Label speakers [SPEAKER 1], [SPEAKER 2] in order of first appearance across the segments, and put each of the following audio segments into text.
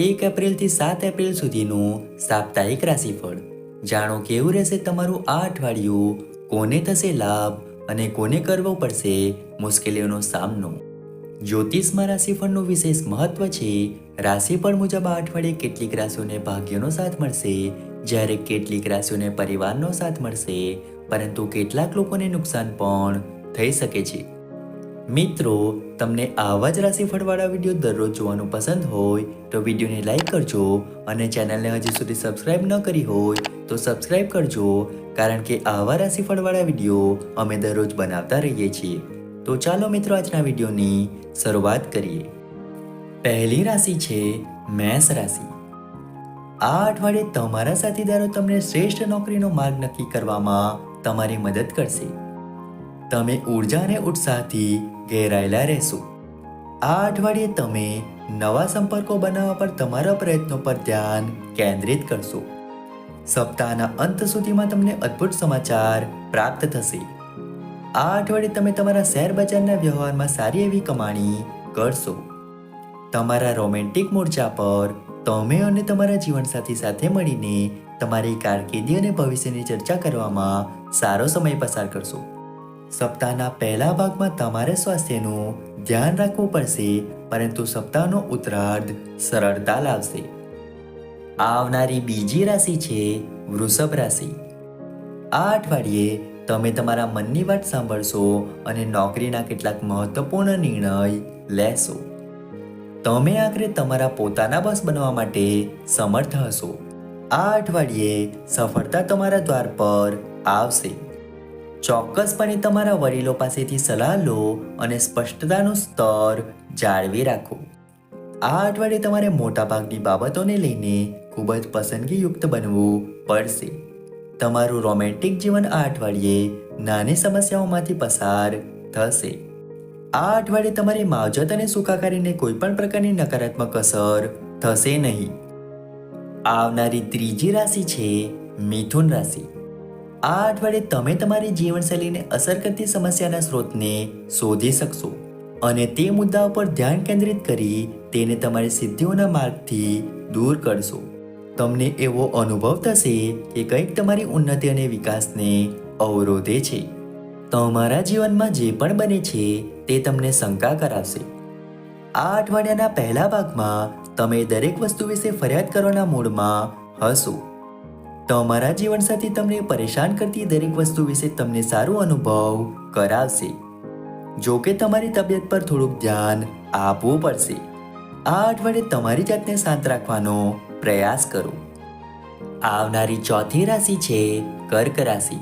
[SPEAKER 1] એક એપ્રિલથી સાત એપ્રિલ સુધીનું સાપ્તાહિક રાશિફળ. જાણો કેવું રહેશે તમારું આ અઠવાડિયું? કોને થશે લાભ અને કોને કરવો પડશે મુશ્કેલીઓનો સામનો? જ્યોતિષમાં રાશિફળનું વિશેષ મહત્વ છે, રાશિફળ મુજબ આ અઠવાડિયે કેટલીક રાશિઓને ભાગ્યનો સાથ મળશે, જ્યારે કેટલીક રાશિઓને પરિવારનો સાથ મળશે, પરંતુ કેટલાક લોકોને નુકસાન પણ થઈ શકે છે. મિત્રો, તમને આવા જ રાશિફળવાળા વીડિયો દરરોજ જોવાનું પસંદ હોય, તો વિડીયોને લાઈક કરજો અને ચેનલને હજી સુધી સબસ્ક્રાઇબ ન કરી હોય, તો સબસ્ક્રાઇબ કરજો, કારણ કે આવા રાશિફળવાળા વીડિયો અમે દરરોજ બનાવતા રહીએ છીએ. તો ચાલો મિત્રો, આજના વિડીયોની શરૂઆત કરીએ. પહેલી રાશિ છે મેષ રાશિ. આ અઠવાડિયે તમારા સાથીદારો તમને શ્રેષ્ઠ નોકરીનો માર્ગ નક્કી કરવામાં તમારી મદદ કરશે. તમે ઊર્જા અને ઉત્સાહથી ઘેરાયેલા રહેશો. આ અઠવાડિયે તમે નવા સંપર્કો બનાવવા પર તમારા પ્રયત્નો પર ધ્યાન કેન્દ્રિત કરશો. સપ્તાહના અંત સુધીમાં તમને અદ્ભુત સમાચાર પ્રાપ્ત થશે. આ અઠવાડિયે તમે તમારા શેર બજારના વ્યવહારમાં સારી એવી કમાણી કરશો. તમારા રોમેન્ટિક મોરચા પર તમે અને તમારા જીવનસાથી સાથે મળીને તમારી કારકિર્દી અને ભવિષ્યની ચર્ચા કરવામાં સારો સમય પસાર કરશો. સપ્તાહના પહેલા ભાગમાં તમારે સ્વાસ્થ્યનું ધ્યાન રાખવું પડશે, પરંતુ સપ્તાહનો ઉત્તરાર્ધ સરળતા લાવશે. આવનારી બીજી રાશિ છે વૃષભ રાશિ. આ અઠવાડિયે તમે તમારા મનની વાત સાંભળશો અને નોકરીના કેટલાક મહત્વપૂર્ણ નિર્ણય લેશો. તમે આખરે તમારા પોતાના બસ બનવા માટે સમર્થ હશો. આ અઠવાડિયે સફળતા તમારા દ્વાર પર આવશે. ચોક્કસપણે તમારા વડીલો પાસેથી સલાહ લો અને સ્પષ્ટતાનું સ્તર જાળવી રાખો. આ અઠવાડિયે તમારે મોટાભાગની બાબતોને લઈને ખૂબ જ પસંદગીયુક્ત બનવું પડશે. તમારું રોમેન્ટિક જીવન આ અઠવાડિયે નાની સમસ્યાઓમાંથી પસાર થશે. આ અઠવાડિયે તમારી માવજત અને સુખાકારીને કોઈ પણ પ્રકારની નકારાત્મક અસર થશે નહીં. આવનારી ત્રીજી રાશિ છે મિથુન રાશિ. આ અઠવાડિયે તમે તમારી જીવનશૈલીને અસર કરતી સમસ્યાના સ્ત્રોતને શોધી શકશો અને તે મુદ્દાઓ પર ધ્યાન કેન્દ્રિત કરી તેને તમારી સિદ્ધિઓના માર્ગથી દૂર કરશો. તમને એવો અનુભવ થશે કે કંઈક તમારી ઉન્નતિ અને વિકાસને અવરોધે છે. તમારા જીવનમાં જે પણ બને છે તે તમને શંકા કરાવશે. આ અઠવાડિયાના પહેલા ભાગમાં તમે દરેક વસ્તુ વિશે ફરિયાદ કરવાના મૂડમાં હશો. તમારા જીવનસાથી તમને પરેશાન કરતી દરેક વસ્તુ વિશે તમને સારો અનુભવ કરાવશે. જો કે તમારી તબિયત પર થોડુંક ધ્યાન આપવું પડશે. આ અઠવાડિયે તમારી જાતને શાંત રાખવાનો પ્રયાસ કરો. આવનારી ચોથી રાશિ છે કર્ક રાશિ.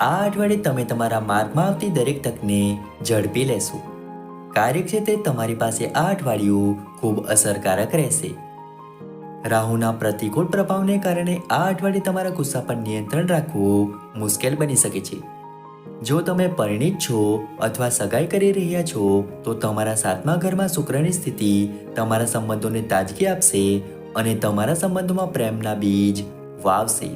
[SPEAKER 1] આ અઠવાડિયે તમે તમારા માર્ગમાં આવતી દરેક તકને ઝડપી લેશો. કાર્યક્ષેત્રે તમારી પાસે આ અઠવાડિયું ખૂબ અસરકારક રહેશે. રાહુના પ્રતિકૂળ પ્રભાવને કારણે આ અઠવાડિયે તમારા ગુસ્સા પર નિયંત્રણ રાખવું મુશ્કેલ બની શકે છે. જો તમે પરિણિત છો અથવા સગાઈ કરી રહ્યા છો, તો તમારા સાતમા ઘરમાં શુક્રની સ્થિતિ તમારા સંબંધોને તાજગી આપશે અને તમારા સંબંધોમાં પ્રેમના બીજ વાવશે.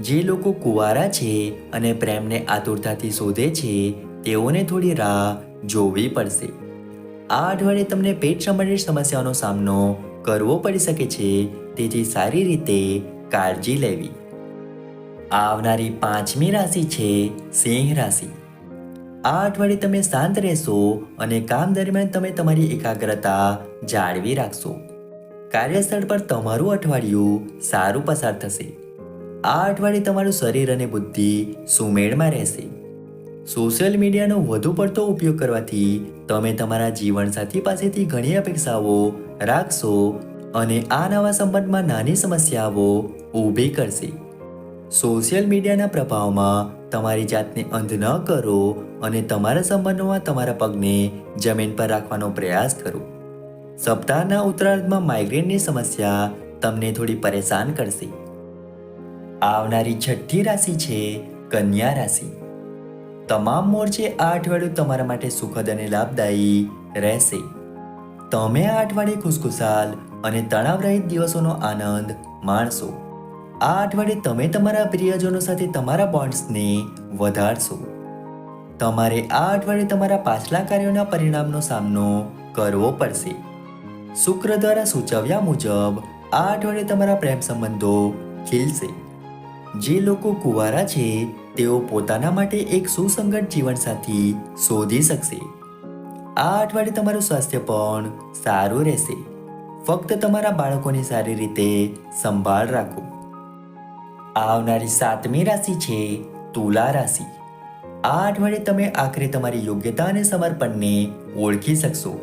[SPEAKER 1] જે લોકો કુવારા છે અને પ્રેમને આતુરતાથી શોધે છે, તેઓને થોડી રાહ જોવી પડશે. આ અઠવાડિયે તમને પેટ સંબંધિત સમસ્યાઓનો સામનો કરવો પડી શકે છે તેથી સારી રીતે કાળજી લેવી. આવનારી પાંચમી રાશિ છે સિંહ રાશિ. આ અઠવાડિયે તમે શાંત રહેશો અને કામ દરમિયાન તમે તમારી એકાગ્રતા જાળવી રાખશો. કાર્યસ્થળ પર તમારું અઠવાડિયું સારું પસાર થશે. આ અઠવાડિયે તમારું શરીર અને બુદ્ધિ સુમેળમાં રહેશે. સોશિયલ મીડિયાનો વધુ પડતો ઉપયોગ કરવાથી તમે તમારા જીવનસાથી પાસેથી ઘણી અપેક્ષાઓ રાખશો અને આ નવા સંબંધમાં નાની સમસ્યાઓ ઊભી કરશે. સોશિયલ મીડિયાના પ્રભાવમાં તમારી જાતને અંધ ન કરો અને તમારા સંબંધોમાં તમારા પગને જમીન પર રાખવાનો પ્રયાસ કરો. સપ્તાહના ઉત્તરાર્ધમાં માઇગ્રેનની સમસ્યા તમને થોડી પરેશાન કરશે. આવનારી છઠ્ઠી રાશિ છે કન્યા રાશિ. તમામ મોરચે આ અઠવાડિયું તમારા માટે સુખદ અને લાભદાયી રહેશે. તમે આ અઠવાડિયે ખુશખુશાલ અને તણાવરહિત દિવસોનો આનંદ માણશો. આ અઠવાડિયે તમે તમારા પ્રિયજનો સાથે તમારા બોન્ડ્સને વધારશો. તમારે આ અઠવાડિયે તમારા પાછલા કાર્યોના પરિણામનો સામનો કરવો પડશે. શુક્ર દ્વારા સૂચવ્યા મુજબ આ અઠવાડિયે તમારા પ્રેમ સંબંધો ખીલશે. જે લોકો કુંવારા છે, તેઓ પોતાના માટે એક સુસંગત જીવનસાથી શોધી શકશે. આ અઠવાડિયે તમારું સ્વાસ્થ્ય પણ સારું રહેશે. ફક્ત તમારા બાળકોની સારી રીતે સંભાળ રાખો. આવનારી સાતમી રાશિ છે તુલા રાશિ. આ અઠવાડિયે તમે આખરે તમારી યોગ્યતા અને સમર્પણને ઓળખી શકશો.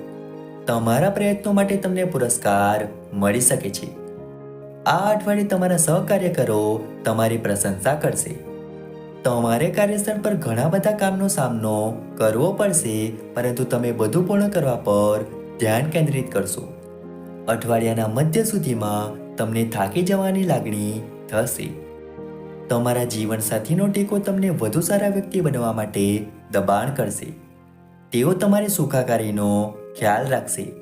[SPEAKER 1] તમારા પ્રયત્નો માટે તમને પુરસ્કાર મળી શકે છે. આ અઠવાડિયે તમારા સહકાર્યકરો તમારી પ્રશંસા કરશે. તમારે કાર્યસ્થળ પર ઘણા બધા કામનો સામનો કરવો પડશે, પરંતુ તમે બધું પૂર્ણ કરવા પર ધ્યાન કેન્દ્રિત કરશો. અઠવાડિયાના મધ્ય સુધીમાં તમને થાકી જવાની લાગણી થશે. તમારા જીવનસાથીનો ટેકો તમને વધુ સારા વ્યક્તિ બનવા માટે દબાણ કરશે. તેઓ તમારી સુખાકારીનો ખ્યાલ રાખશે.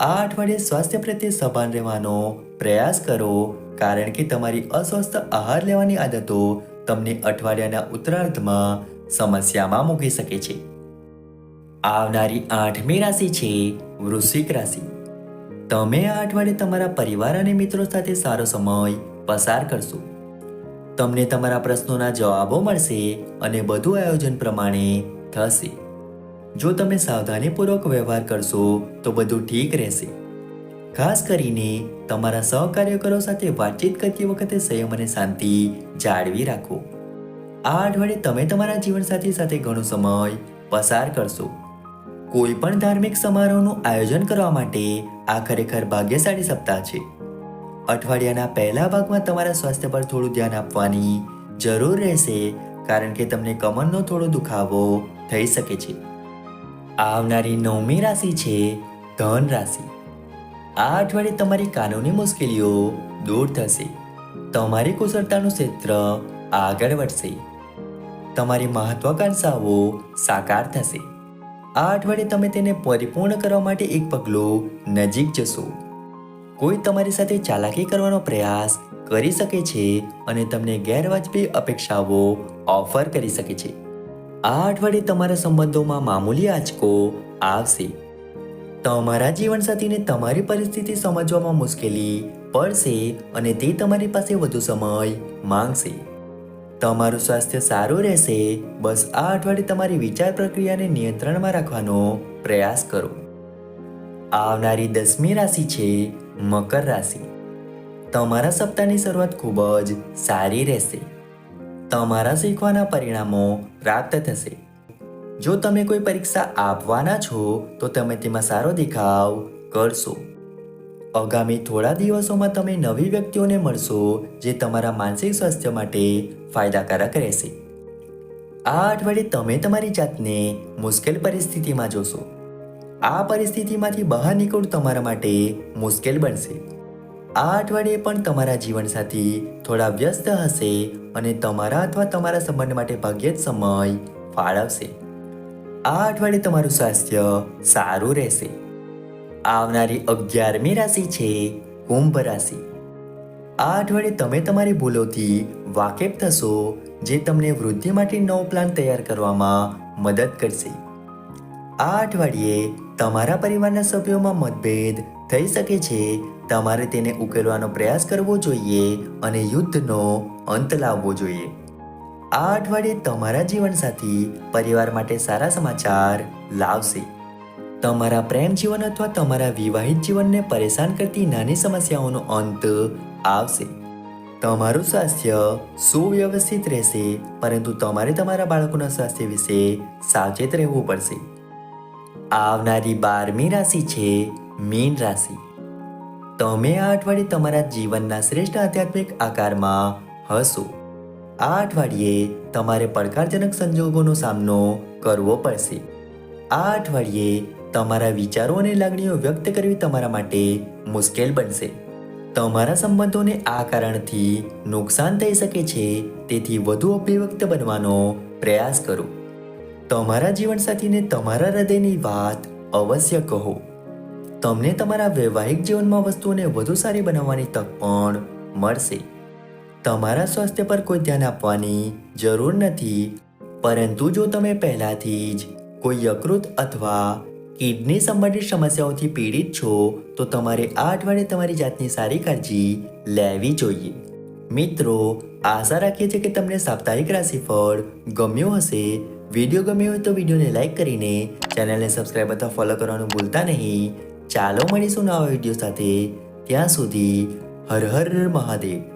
[SPEAKER 1] આ અઠવાડિયે સ્વાસ્થ્ય પ્રત્યે સભાન રહેવાનો પ્રયાસ કરો, કારણ કે તમારી અસ્વસ્થ આહાર લેવાની આદતો તમને અઠવાડિયાના ઉત્તરાર્ધમાં સમસ્યામાં મૂકી શકે છે. આવનારી આઠમી રાશિ છે વૃશ્ચિક રાશિ. તમે આ અઠવાડિયે તમારા પરિવાર અને મિત્રો સાથે સારો સમય પસાર કરશો. તમને તમારા પ્રશ્નોના જવાબો મળશે અને બધું આયોજન પ્રમાણે થશે. જો તમે સાવધાનીપૂર્વક વ્યવહાર કરશો, તો બધું ઠીક રહેશે. ખાસ કરીને તમારા સહકાર્યકરો સાથે વાતચીત કરતી વખતે સંયમ અને શાંતિ જાળવી રાખો. આ અઠવાડિયે તમે તમારા જીવનસાથી સાથે ઘણો સમય પસાર કરશો. કોઈ પણ ધાર્મિક સમારોહનું આયોજન કરવા માટે આ ખરેખર ભાગ્યશાળી સપ્તાહ છે. અઠવાડિયાના પહેલા ભાગમાં તમારા સ્વાસ્થ્ય પર થોડું ધ્યાન આપવાની જરૂર રહેશે, કારણ કે તમને કમરનો થોડો દુખાવો થઈ શકે છે. આવનારી નવમી રાશિ છે ધન રાશિ. આ અઠવાડિયે તમારી કાનૂની મુશ્કેલીઓ દૂર થશે. તમારી કુશળતાનું ક્ષેત્ર આગળ વધશે. તમારી મહત્વાકાંક્ષાઓ સાકાર થશે. આ અઠવાડિયે તમે તેને પરિપૂર્ણ કરવા માટે એક પગલું નજીક જશો. કોઈ તમારી સાથે ચાલાકી કરવાનો પ્રયાસ કરી શકે છે અને તમને ગેરવાજબી અપેક્ષાઓ ઓફર કરી શકે છે. આ અઠવાડિયે તમારા સંબંધોમાં મામૂલી આંચકો આવશે. તમારા જીવનસાથીને તમારી પરિસ્થિતિ સમજવામાં મુશ્કેલી પડશે અને તે તમારી પાસે વધુ સમય માંગશે. તમારું સ્વાસ્થ્ય સારું રહેશે. બસ આ અઠવાડિયે તમારી વિચાર પ્રક્રિયાને નિયંત્રણમાં રાખવાનો પ્રયાસ કરો. આવનારી દસમી રાશિ છે મકર રાશિ. તમારા સપ્તાહની શરૂઆત ખૂબ જ સારી રહેશે. તમારા શીખવાના પરિણામો પ્રાપ્ત થશે. જો તમે કોઈ પરીક્ષા આપવાના છો, તો તમે તેમાં સારો દેખાવ કરશો. આગામી થોડા દિવસોમાં તમે નવી વ્યક્તિઓને મળશો, જે તમારા માનસિક સ્વાસ્થ્ય માટે ફાયદાકારક રહેશે. આ અઠવાડિયે તમે તમારી જાતને મુશ્કેલ પરિસ્થિતિમાં જોશો. આ પરિસ્થિતિમાંથી બહાર નીકળવું તમારા માટે મુશ્કેલ બનશે. આ અઠવાડિયે પણ તમારા જીવનસાથી થોડા વ્યસ્ત હશે અને તમારા અથવા તમારા સંબંધ માટે ભાગ્યે જ સમય ફાળવશે આ અઠવાડિયે તમારું સ્વાસ્થ્ય સારું રહેશે. આવનારી અગિયારમી રાશિ છે કુંભ રાશિ. આ અઠવાડિયે તમે તમારી ભૂલોથી વાકેફ થશો, જે તમને વૃદ્ધિ માટે નવો પ્લાન તૈયાર કરવામાં મદદ કરશે. આ અઠવાડિયે તમારા પરિવારના સભ્યોમાં મતભેદ થઈ શકે છે? તમારે તેને ઉકેલવાનો પ્રયાસ કરવો જોઈએ અને યુદ્ધનો અંત લાવવો જોઈએ. આ અઠવાડિયે તમારા જીવનસાથી પરિવાર માટે સારા સમાચાર લાવશે. તમારા પ્રેમ જીવન અથવા તમારા વિવાહિત જીવનને પરેશાન કરતી નાની સમસ્યાઓનો અંત આવશે. તમારું સ્વાસ્થ્ય સુવ્યવસ્થિત રહેશે, પરંતુ તમારે તમારા બાળકોના સ્વાસ્થ્ય વિશે સાવચેત રહેવું પડશે. આવનારી બારમી રાશિ છે મીન રાશિ. તમે આ અઠવાડિયે તમારા જીવનના શ્રેષ્ઠ આધ્યાત્મિક આકારમાં હશો. આ અઠવાડિયે તમારે પડકારજનક સંજોગોનો સામનો કરવો પડશે. આ અઠવાડિયે તમારા વિચારો અને લાગણીઓ વ્યક્ત કરવી તમારા માટે મુશ્કેલ બનશે. તમારા સંબંધોને આ કારણથી નુકસાન થઈ શકે છે, તેથી વધુ અભિવ્યક્ત બનવાનો પ્રયાસ કરો. તમારા જીવનસાથીને તમારા હૃદયની વાત અવશ્ય કહો. તમને તમારા વૈવાહિક જીવનમાં વસ્તુઓને વધુ સારી બનાવવાની તક પણ મળશે. તમારા સ્વાસ્થ્ય પર કોઈ ધ્યાન આપવાની જરૂર નથી, પરંતુ જો તમે પહેલાથી જ કોઈ યકૃત અથવા કિડની સંબંધિત સમસ્યાઓથી પીડિત છો, તો તમારે આ અઠવાડિયે તમારી જાતની સારી કાળજી લેવી જોઈએ. મિત્રો, આશા રાખીએ છીએ કે તમને સાપ્તાહિક રાશિફળ ગમ્યું હશે. વીડિયો ગમ્યો હોય તો વિડીયોને લાઇક કરીને ચેનલને સબસ્ક્રાઈબ અથવા ફોલો કરવાનું ભૂલતા નહીં. ચાલો મળીશું નવા વીડિયો સાથે. ત્યાં સુધી હર હર મહાદેવ.